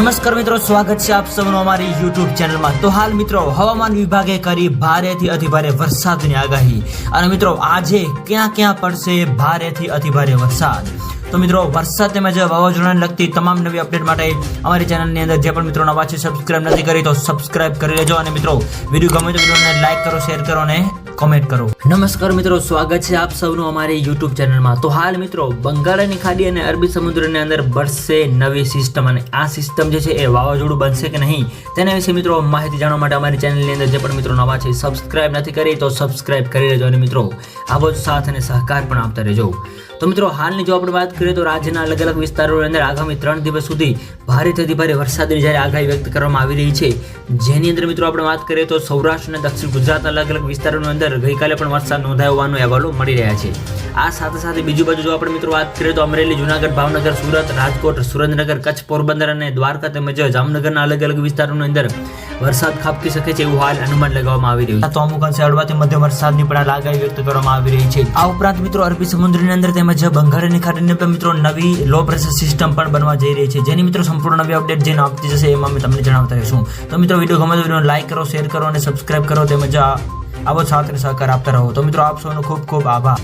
નમસ્કાર મિત્રો, સ્વાગત છે આપ સૌનું અમારી યુટ્યુબ ચેનલમાં. તો હાલ મિત્રો, હવામાન વિભાગે કરી ભારેથી અતિભારે વરસાદની આગાહી. અને મિત્રો, આજે ક્યાં ક્યાં પડશે ભારેથી અતિભારે વરસાદ? તો મિત્રો, વરસાદ તેમજ વાવાઝોડાને લગતી તમામ નવી અપડેટ માટે અમારી ચેનલની અંદર જે પણ મિત્રો નવા છે સબસ્ક્રાઇબ નથી કરી તો સબસ્ક્રાઇબ કરી લેજો. અને મિત્રો, વીડિયો ગમે તો વિડીયોને લાઈક કરો શેર કરો અને કોમેન્ટ કરો. નમસ્કાર મિત્રો, સ્વાગત છે આપ સૌનું અમારી યુટ્યુબ ચેનલમાં તો હાલ મિત્રો, બંગાળની ખાડી અને અરબી સમુદ્રની અંદર બરસે નવી સિસ્ટમ અને આ સિસ્ટમ જે છે એ વાવાઝોડું બનશે કે નહીં, તેના વિશે મિત્રો માહિતી જાણવા માટે અમારી ચેનલની અંદર જે પણ મિત્રો નવા છે સબસ્ક્રાઇબ નથી કરી તો સબસ્ક્રાઇબ કરી લેજો અને મિત્રો, આવો જ સાથ અને સહકાર પણ આપતા રહેજો. તો મિત્રો, હાલની જો આપણે વાત કરીએ તો રાજ્યના અલગ અલગ વિસ્તારોની અંદર આગામી ત્રણ દિવસ સુધી ભારેથી અતિ ભારે વરસાદની જ્યારે આગાહી વ્યક્ત કરવામાં આવી રહી છે. જેની અંદર મિત્રો આપણે વાત કરીએ તો સૌરાષ્ટ્ર અને દક્ષિણ ગુજરાતના અલગ અલગ વિસ્તારોની અંદર ગઈકાલે પણ વરસાદ નોંધાયો અહેવાલો મળી રહ્યા છે. આ સાથે સાથે બીજી બાજુ જો આપણે મિત્રો વાત કરીએ તો અમરેલી, જુનાગઢ, ભાવનગર, સુરત, રાજકોટ, સુરેન્દ્રનગર, કચ્છ, પોરબંદર અને દ્વારકા તેમજ જામનગરના અલગ અલગ વિસ્તારોની અંદર વરસાદ ખાબકી શકે છે એવું હાલ અનુમાન લગાવવામાં આવી રહ્યું છે. તો અમુક અંશે હળવાથી મધ્યમ વરસાદની પણ આગાહી વ્યક્ત કરવામાં આવી રહી છે. આ ઉપરાંત મિત્રો અરબી સમુદ્રની અંદર તેમજ બંગાળની ખાડીની પણ મિત્રો નવી લો પ્રેશર સિસ્ટમ પણ બનવા જઈ રહી છે. જેની મિત્રો સંપૂર્ણ નવી અપડેટ જેને આપતી જશે એમાં અમે તમને જણાવતા રહીશું. તો મિત્રો વીડિયો ગમે તો વીડિયો લાઈક કરો શેર કરો અને સબસ્ક્રાઇબ કરો તેમજ આવો સાથ અને સહકાર આપતા રહો. તો મિત્રો આપ સૌનો ખૂબ ખૂબ આભાર.